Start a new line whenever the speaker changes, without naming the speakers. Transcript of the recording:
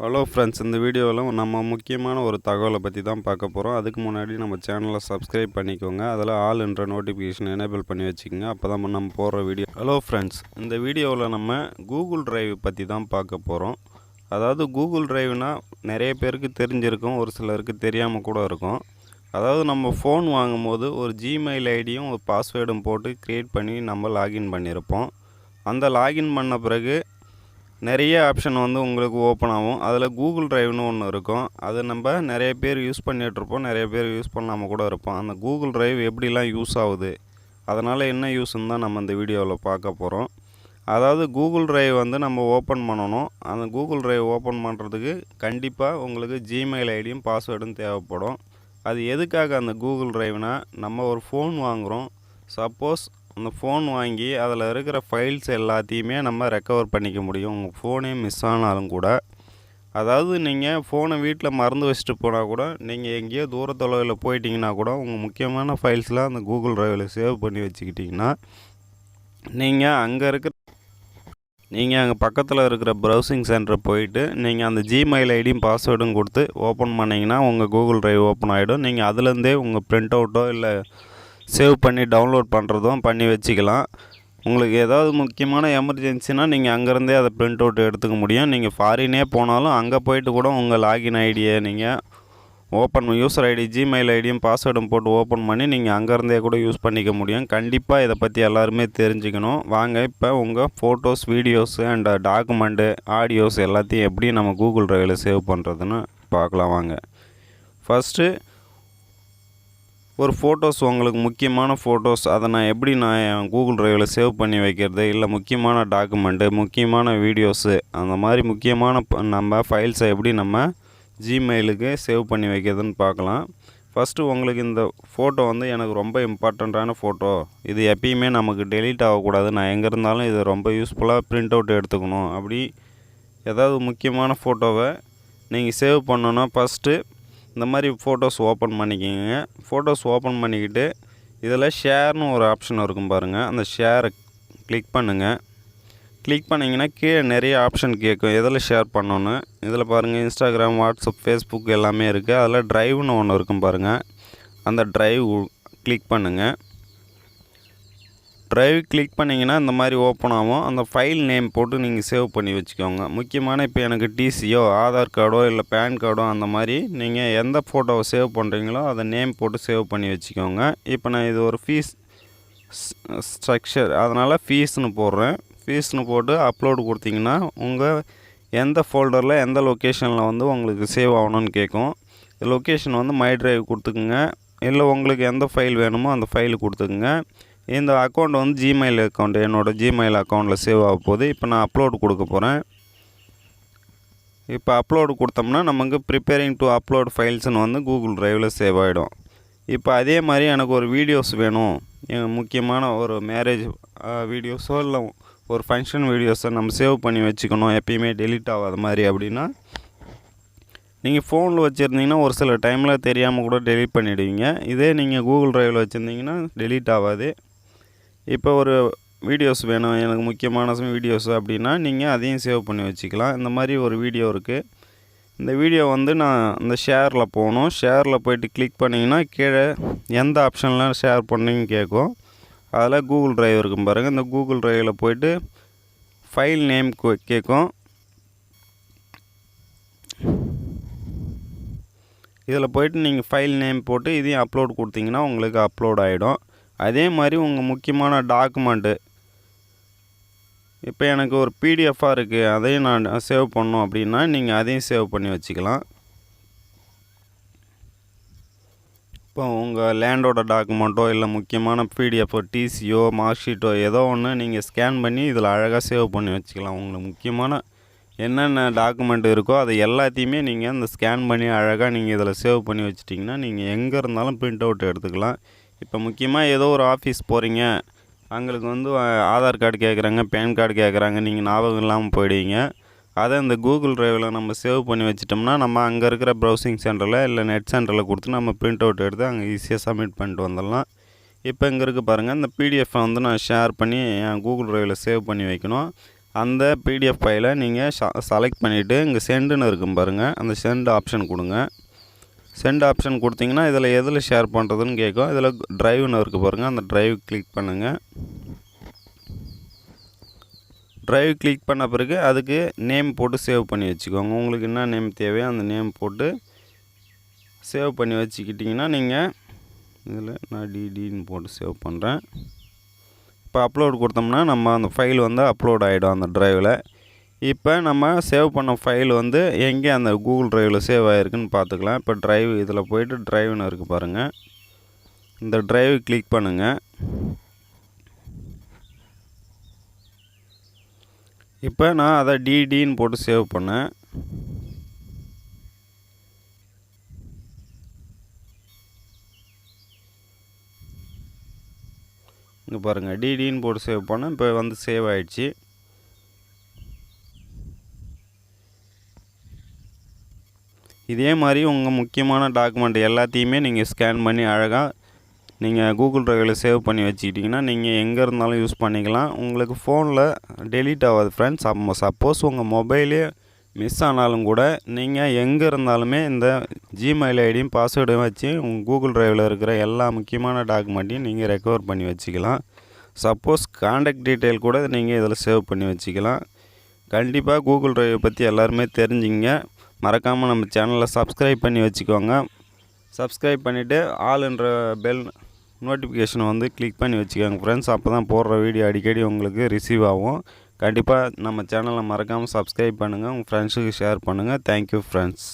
Hello friends இந்த வீடியோவில் நம்ம முக்கியமான ஒரு தகவலை பற்றி தான் பார்க்க போகிறோம். அதுக்கு முன்னாடி நம்ம சேனலை சப்ஸ்கிரைப் பண்ணிக்கோங்க. அதில் ஆல் என்ற நோட்டிஃபிகேஷன் எனேபிள் பண்ணி வச்சுக்கோங்க. அப்போ தான் நம்ம போடுற வீடியோ ஹலோ ஃப்ரெண்ட்ஸ் இந்த வீடியோவில் நம்ம கூகுள் டிரைவ் பற்றி தான் பார்க்க போகிறோம். அதாவது கூகுள் டிரைவ்னால் நிறைய பேருக்கு தெரிஞ்சிருக்கும் ஒரு சிலருக்கு தெரியாமல் கூட இருக்கும். அதாவது நம்ம ஃபோன் வாங்கும்போது ஒரு ஜிமெயில் ஐடியும் ஒரு பாஸ்வேர்டும் போட்டு க்ரியேட் பண்ணி நம்ம லாகின் பண்ணியிருப்போம். அந்த லாகின் பண்ண பிறகு நிறைய ஆப்ஷன் வந்து உங்களுக்கு ஓப்பன் ஆகும். அதில் கூகுள் ட்ரைவ்னு ஒன்று இருக்கும். அது நம்ம நிறைய பேர் யூஸ் பண்ணிகிட்ருப்போம் நிறைய பேர் யூஸ் பண்ணாமல் கூட இருப்போம். அந்த கூகுள் ட்ரைவ் எப்படிலாம் யூஸ் ஆகுது? அதனால் என்ன யூஸ்ன்னு தான் நம்ம இந்த வீடியோவில் பார்க்க போகிறோம் அதாவது கூகுள் ட்ரைவ் வந்து நம்ம ஓப்பன் பண்ணணும். அந்த கூகுள் ட்ரைவ் ஓப்பன் பண்ணுறதுக்கு கண்டிப்பாக உங்களுக்கு ஜிமெயில் ஐடியும் பாஸ்வேர்டும் தேவைப்படும். அது எதுக்காக அந்த கூகுள் ட்ரைவ்னால் நம்ம ஒரு ஃபோன் வாங்குகிறோம் சப்போஸ் அந்த ஃபோன் வாங்கி அதில் இருக்கிற ஃபைல்ஸ் எல்லாத்தையுமே நம்ம ரெக்கவர் பண்ணிக்க முடியும். உங்கள் ஃபோனே மிஸ் ஆனாலும் கூட. அதாவது நீங்கள் ஃபோனை வீட்டில் மறந்து வச்சுட்டு போனால் கூட நீங்கள் எங்கேயோ தூர தொலைவில் போயிட்டீங்கன்னா கூட உங்கள் முக்கியமான ஃபைல்ஸ்லாம் அந்த கூகுள் ட்ரைவில் சேவ் பண்ணி வச்சுக்கிட்டிங்கன்னா நீங்கள் அங்கே இருக்கிற நீங்கள் அங்கே பக்கத்தில் இருக்கிற ப்ரௌசிங் சென்டர் போயிட்டு நீங்கள் அந்த ஜிமெயில் ஐடியும் பாஸ்வேர்டும் கொடுத்து ஓப்பன் பண்ணிங்கன்னா உங்கள் கூகுள் ட்ரைவ் ஓப்பன் ஆகிடும் நீங்கள் அதுலேருந்தே உங்கள் ப்ரிண்ட் அவுட்டோ இல்லை சேவ் பண்ணி டவுன்லோட் பண்ணுறதும் பண்ணி வச்சுக்கலாம். உங்களுக்கு ஏதாவது முக்கியமான எமர்ஜென்சினால் நீங்கள் அங்கேருந்தே அதை பிரிண்ட் அவுட் எடுத்துக்க முடியும். நீங்கள் ஃபாரினே போனாலும் அங்கே போயிட்டு கூட உங்கள் லாகின் ஐடியை நீங்கள் ஓப்பன் யூசர் ஐடி ஜிமெயில் ஐடியும் பாஸ்வேர்டும் போட்டு ஓப்பன் பண்ணி நீங்கள் அங்கேருந்தே கூட யூஸ் பண்ணிக்க முடியும். கண்டிப்பாக இதை பற்றி எல்லாருமே தெரிஞ்சுக்கணும். வாங்க இப்போ உங்கள் photos videos and document audios எல்லாத்தையும் எப்படி நம்ம கூகுள் ட்ரைவில் சேவ் பண்ணுறதுன்னு பார்க்கலாம். வாங்க. ஃபஸ்ட்டு ஒரு ஃபோட்டோஸ் உங்களுக்கு முக்கியமான ஃபோட்டோஸ் அதை நான் எப்படி நான் என் கூகுள் டிரைவில் சேவ் பண்ணி வைக்கிறது? இல்லை முக்கியமான டாக்குமெண்ட்டு முக்கியமான வீடியோஸு அந்த மாதிரி முக்கியமான ப- நம்ம ஃபைல்ஸை எப்படி நம்ம ஜிமெயிலுக்கு சேவ் பண்ணி வைக்கிறதுன்னு பார்க்கலாம். ஃபஸ்ட்டு உங்களுக்கு இந்த ஃபோட்டோ வந்து எனக்கு ரொம்ப இம்பார்ட்டண்ட்டான ஃபோட்டோ இது எப்பயுமே நமக்கு டெலீட் ஆகக்கூடாது. நான் எங்கே இருந்தாலும் இதை ரொம்ப யூஸ்ஃபுல்லாக ப்ரிண்ட் அவுட் எடுத்துக்கணும். அப்படி ஏதாவது முக்கியமான ஃபோட்டோவை நீங்கள் சேவ் பண்ணணுன்னா ஃபஸ்ட்டு இந்த மாதிரி ஃபோட்டோஸ் ஓப்பன் பண்ணிக்கோங்க. ஃபோட்டோஸ் ஓப்பன் பண்ணிக்கிட்டு இதில் ஷேர்னு ஒரு ஆப்ஷன் இருக்கும் பாருங்கள் அந்த ஷேரை கிளிக் பண்ணுங்கள் கிளிக் பண்ணிங்கன்னா கீழே நிறைய ஆப்ஷன் கேட்கும். எதில் ஷேர் பண்ணணும் இதில் பாருங்கள் இன்ஸ்டாகிராம் வாட்ஸ்அப் ஃபேஸ்புக் எல்லாமே இருக்குது அதில் ட்ரைவ்னு ஒன்று இருக்கும் பாருங்கள் அந்த ட்ரைவ் கிளிக் பண்ணுங்கள் ட்ரைவ் கிளிக் பண்ணிங்கன்னா இந்த மாதிரி ஓப்பன் ஆகும். அந்த ஃபைல் நேம் போட்டு நீங்கள் சேவ் பண்ணி வச்சுக்கோங்க. முக்கியமான இப்போ எனக்கு டிசியோ ஆதார் கார்டோ இல்லை பேன் கார்டோ அந்த மாதிரி நீங்கள் எந்த ஃபோட்டோவை சேவ் பண்ணுறீங்களோ அதை நேம் போட்டு சேவ் பண்ணி வச்சுக்கோங்க. இப்போ நான் இது ஒரு ஃபீஸ் ஸ்ட்ரக்சர் அதனால் ஃபீஸ்னு போடுறேன். ஃபீஸ்னு போட்டு அப்லோடு கொடுத்தீங்கன்னா உங்கள் எந்த ஃபோல்டரில் எந்த லொக்கேஷனில் வந்து உங்களுக்கு சேவ் ஆகணும்னு கேட்கும். லொக்கேஷன் வந்து மை டிரைவ் கொடுத்துக்குங்க. இல்லை உங்களுக்கு எந்த ஃபைல் வேணுமோ அந்த ஃபைல் கொடுத்துக்குங்க. இந்த அக்கௌண்ட் வந்து ஜிமெயில் அக்கௌண்ட் என்னோடய ஜிமெயில் அக்கௌண்ட்டில் சேவ் ஆக போகுது. இப்போ நான் அப்லோடு கொடுக்க போகிறேன் இப்போ அப்லோடு கொடுத்தோம்னா நமக்கு ப்ரிப்பேரிங் டு அப்லோட் ஃபைல்ஸ்னு வந்து கூகுள் ட்ரைவில் சேவ் ஆகிடும் இப்போ அதே மாதிரி எனக்கு ஒரு வீடியோஸ் வேணும். முக்கியமான ஒரு மேரேஜ் வீடியோஸோ இல்லை ஒரு ஃபங்க்ஷன் வீடியோஸை நம்ம சேவ் பண்ணி வச்சுக்கணும். எப்பயுமே டெலீட் ஆகாத மாதிரி அப்படின்னா நீங்கள் ஃபோனில் வச்சுருந்தீங்கன்னா ஒரு சில டைமில் தெரியாமல் கூட டெலிட் பண்ணிவிடுவீங்க இதே நீங்கள் கூகுள் ட்ரைவில் வச்சுருந்தீங்கன்னா டெலீட் ஆகாது. இப்போ ஒரு வீடியோஸ் வேணும். எனக்கு முக்கியமான வீடியோஸ் அப்படின்னா நீங்கள் அதையும் சேவ் பண்ணி வச்சுக்கலாம். இந்த மாதிரி ஒரு வீடியோ இருக்குது இந்த வீடியோ வந்து நான் இந்த ஷேரில் போகணும். ஷேரில் போயிட்டு கிளிக் பண்ணிங்கன்னா கீழே எந்த ஆப்ஷன்லாம் ஷேர் பண்ணீங்கன்னு கேட்கும். அதில் கூகுள் டிரைவ் இருக்கும் பாருங்கள் இந்த கூகுள் டிரைவில் போயிட்டு ஃபைல் நேம் கேட்கும். இதில் போயிட்டு நீங்கள் ஃபைல் நேம் போட்டு இதையும் அப்லோட் கொடுத்தீங்கன்னா உங்களுக்கு அப்லோட் ஆகிடும் அதே மாதிரி உங்கள் முக்கியமான டாக்குமெண்ட்டு இப்போ எனக்கு ஒரு பிடிஎஃபாக இருக்குது அதையும் நான் சேவ் பண்ணோம் அப்படின்னா நீங்கள் அதையும் சேவ் பண்ணி வச்சுக்கலாம். இப்போ உங்கள் லேண்டோட டாக்குமெண்ட்டோ இல்லை முக்கியமான பிடிஎஃப்போ டிசியோ மார்க் ஷீட்டோ ஏதோ ஒன்று நீங்கள் ஸ்கேன் பண்ணி இதில் அழகாக சேவ் பண்ணி வச்சுக்கலாம். உங்களுக்கு முக்கியமான என்னென்ன டாக்குமெண்ட் இருக்கோ அதை எல்லாத்தையுமே நீங்கள் அந்த ஸ்கேன் பண்ணி அழகாக நீங்கள் இதில் சேவ் பண்ணி வச்சிட்டிங்கன்னா நீங்கள் எங்கே இருந்தாலும் ப்ரிண்ட் அவுட் எடுத்துக்கலாம். இப்போ முக்கியமாக ஏதோ ஒரு ஆஃபீஸ் போகிறீங்க அவங்களுக்கு வந்து ஆதார் கார்டு கேட்குறாங்க பேன் கார்டு கேட்குறாங்க நீங்கள் ஞாபகம் இல்லாமல் போயிடுவீங்க. அதை இந்த கூகுள் டிரைவில் நம்ம சேவ் பண்ணி வச்சிட்டோம்னா நம்ம அங்கே இருக்கிற ப்ரௌசிங் சென்டரில் இல்லை நெட் சென்டரில் கொடுத்து நம்ம பிரிண்ட் அவுட் எடுத்து அங்கே ஈஸியாக சப்மிட் பண்ணிட்டு வந்துடலாம். இப்போ இங்கே இருக்குது பாருங்கள் இந்த பிடிஎஃப்பை வந்து நான் ஷேர் பண்ணி என் கூகுள் டிரைவில் சேவ் பண்ணி வைக்கணும். அந்த பிடிஎஃப் ஃபைலை நீங்கள் செலக்ட் பண்ணிவிட்டு இங்கே சென்டுன்னு இருக்கும் பாருங்கள் அந்த சென்ட் ஆப்ஷன் கொடுங்க. சென்ட் ஆப்ஷன் கொடுத்தீங்கன்னா இதில் எதில் ஷேர் பண்ணுறதுன்னு கேட்கும். இதில் ட்ரைவ்னு இருக்குது பாருங்கள் அந்த ட்ரைவ் கிளிக் பண்ணுங்கள் ட்ரைவ் கிளிக் பண்ண பிறகு அதுக்கு நேம் போட்டு சேவ் பண்ணி வச்சுக்கோங்க. உங்களுக்கு என்ன நேம் தேவையோ அந்த நேம் போட்டு சேவ் பண்ணி வச்சுக்கிட்டிங்கன்னா நீங்கள் இதில் நான் டிடின்னு போட்டு சேவ் பண்ணுறேன். இப்போ அப்லோட் கொடுத்தோம்னா நம்ம அந்த ஃபைல் வந்து அப்லோட் ஆகிடும் அந்த ட்ரைவில் இப்போ நம்ம சேவ் பண்ண ஃபைல் வந்து எங்கே அந்த கூகுள் ட்ரைவில் சேவ் ஆகிருக்குன்னு பார்த்துக்கலாம். இப்போ ட்ரைவ் இதில் போயிட்டு ட்ரைவ்னு இருக்குது பாருங்கள் இந்த ட்ரைவ் கிளிக் பண்ணுங்கள் இப்போ நான் அதை டிடின்னு போட்டு சேவ் பண்ணேன். இங்கே பாருங்கள் டிடின்னு போட்டு சேவ் பண்ணேன். இப்போ வந்து சேவ் ஆகிடுச்சி இதே மாதிரி உங்கள் முக்கியமான டாக்குமெண்ட் எல்லாத்தையுமே நீங்கள் ஸ்கேன் பண்ணி அழகாக நீங்கள் கூகுள் ட்ரைவில் சேவ் பண்ணி வச்சுக்கிட்டிங்கன்னா நீங்கள் எங்கே இருந்தாலும் யூஸ் பண்ணிக்கலாம். உங்களுக்கு ஃபோனில் டெலீட் ஆகாது ஃப்ரெண்ட்ஸ் அப்போ சப்போஸ் உங்கள் மொபைலே மிஸ் ஆனாலும் கூட நீங்கள் எங்கே இருந்தாலுமே இந்த ஜிமெயில் ஐடியும் பாஸ்வேர்டையும் வச்சு உங்கள் கூகுள் ட்ரைவில் இருக்கிற எல்லா முக்கியமான டாக்குமெண்ட்டையும் நீங்கள் ரெக்கவர் பண்ணி வச்சுக்கலாம். சப்போஸ் காண்டாக்ட் டீட்டெயில் கூட நீங்கள் இதில் சேவ் பண்ணி வச்சுக்கலாம். கண்டிப்பாக கூகுள் ட்ரைவை பற்றி எல்லாருமே தெரிஞ்சுங்க. மறக்காமல் நம்ம சேனலை சப்ஸ்கிரைப் பண்ணி வச்சுக்கோங்க. சப்ஸ்கிரைப் பண்ணிவிட்டு ஆளுன்ற பெல் நோட்டிஃபிகேஷனை வந்து கிளிக் பண்ணி வச்சுக்கோங்க ஃப்ரெண்ட்ஸ் அப்போ தான் போடுற வீடியோ அடிக்கடி உங்களுக்கு ரிசீவ் ஆகும். கண்டிப்பாக நம்ம சேனலை மறக்காமல் சப்ஸ்கிரைப் பண்ணுங்கள் உங்கள் ஃப்ரெண்ட்ஸுக்கு ஷேர் பண்ணுங்கள் தேங்க்யூ ஃப்ரெண்ட்ஸ்